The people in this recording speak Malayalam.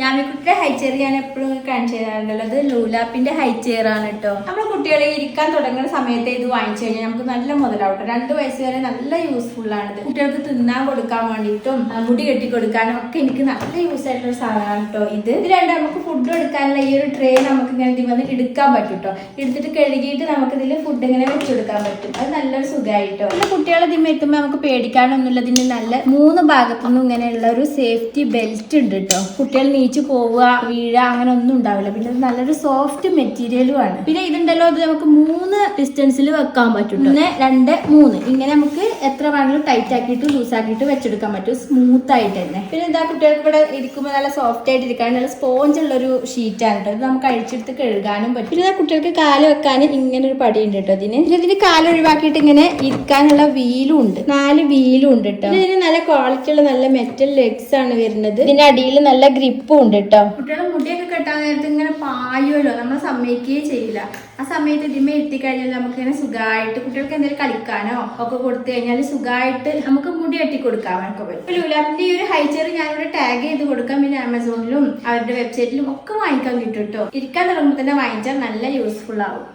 യാമിക്കുട്ടിയുടെ ഹൈ ചെയർ ഞാൻ എപ്പോഴും കാണിച്ചു തരാറുണ്ടല്ലോ അത് ലൂലാപ്പിന്റെ ഹൈ ചെയർ ആണ് കേട്ടോ നമ്മുടെ കുട്ടികളെ ഇരിക്കാൻ തുടങ്ങുന്ന സമയത്ത് ഇത് വാങ്ങിച്ചു കഴിഞ്ഞാൽ നമുക്ക് നല്ല മുതലാവട്ടെ. രണ്ട് വയസ്സ് വരെ നല്ല യൂസ്ഫുൾ ആണ് ഇത്. കുട്ടികൾക്ക് തിന്നാൻ കൊടുക്കാൻ വേണ്ടിയിട്ടും മുടി കെട്ടി കൊടുക്കാനും ഒക്കെ എനിക്ക് നല്ല യൂസ് ആയിട്ടുള്ള സാധനമാണ് കേട്ടോ ഇത്. ഇത് രണ്ട് നമുക്ക് ഫുഡ് എടുക്കാനുള്ള ഈ ഒരു ട്രേ നമുക്ക് ഇങ്ങനെ ഇതിൽ വന്ന് എടുക്കാൻ പറ്റും കേട്ടോ എടുത്തിട്ട് കഴുകിയിട്ട് നമുക്ക് ഇതിൽ ഫുഡ് ഇങ്ങനെ വെച്ചെടുക്കാൻ പറ്റും. അത് നല്ലൊരു സുഖമായിട്ടോ പിന്നെ കുട്ടികളെ ഇതിന്മേൽ എത്തുമ്പോൾ നമുക്ക് പേടിക്കാനൊന്നുമില്ല. ഇതിന് നല്ല മൂന്ന് ഭാഗത്തുനിന്നും ഇങ്ങനെയുള്ള ഒരു സേഫ്റ്റി ബെൽറ്റ് ഉണ്ട് കേട്ടോ കുട്ടികൾ നീച്ചു പോവുക വീഴുക അങ്ങനെ ഒന്നും ഉണ്ടാവില്ല. പിന്നെ ഇത് നല്ലൊരു സോഫ്റ്റ് മെറ്റീരിയലും ആണ്. പിന്നെ ഇതുണ്ടല്ലോ ഇത് നമുക്ക് മൂന്ന് ഡിസ്റ്റൻസിൽ വെക്കാൻ പറ്റും. ഒന്ന് രണ്ട് മൂന്ന്. ഇങ്ങനെ നമുക്ക് എത്ര വേണമെങ്കിലും ടൈറ്റ് ആക്കിയിട്ട് ലൂസ് ആക്കിയിട്ട് വെച്ചെടുക്കാൻ പറ്റും. സ്മൂത്ത് ആയിട്ട് തന്നെ. പിന്നെ ഇതാ കുട്ടികൾക്ക് ഇവിടെ ഇരിക്കുമ്പോൾ നല്ല സോഫ്റ്റ് ആയിട്ട് ഇരിക്കാൻ നല്ല സ്പോഞ്ച് ഉള്ള ഒരു ഷീറ്റാണ് കേട്ടോ ഇത് നമുക്ക് അഴിച്ചെടുത്ത് കഴുകാനും പറ്റും. പിന്നെ കുട്ടികൾക്ക് കാൽ വെക്കാൻ ഇങ്ങനെ ഒരു പടി ഉണ്ട് കേട്ടോ ഇതിന് ഇതിന് കാൽ ഒഴിവാക്കിയിട്ട് ഇങ്ങനെ ഇരിക്കാനുള്ള വീലും ഉണ്ട്. നാല് വീലും ഉണ്ട് കേട്ടോ ഇതിന് നല്ല ക്വാളിറ്റി ഉള്ള നല്ല മെറ്റൽ ലെഗ്സ് ആണ് വരുന്നത്. ഇതിന്റെ അടിയിൽ നല്ല ഗ്രിപ്പും ഉണ്ട് കേട്ടോ കുട്ടികളെ മുടിയൊക്കെ കെട്ടാൻ നേരത്ത് ഇങ്ങനെ പായുമല്ലോ നമ്മൾ സമ്മതിക്കുകയേ ചെയ്യില്ല. ആ സമയത്ത് ഇതിമേ എത്തിക്കഴിഞ്ഞാൽ നമുക്ക് ഇങ്ങനെ സുഖമായിട്ട് കുട്ടികൾക്ക് എന്തെങ്കിലും കളിക്കാനോ ഒക്കെ കൊടുത്തു കഴിഞ്ഞാൽ സുഖമായിട്ട് നമുക്ക് മുടി കെട്ടി കൊടുക്കാം അവർക്ക് പറ്റും ലൂലാപ്പിന്റെ ഈ ഒരു ഹൈച്ചർ ഞാനിവിടെ ടാഗ് ചെയ്ത് കൊടുക്കാം. പിന്നെ ആമസോണിലും അവരുടെ വെബ്സൈറ്റിലും ഒക്കെ വാങ്ങിക്കാൻ കിട്ടും കേട്ടോ ഇരിക്കാൻ തുടങ്ങുമ്പോൾ തന്നെ വാങ്ങിച്ചാൽ നല്ല യൂസ്ഫുൾ ആവും.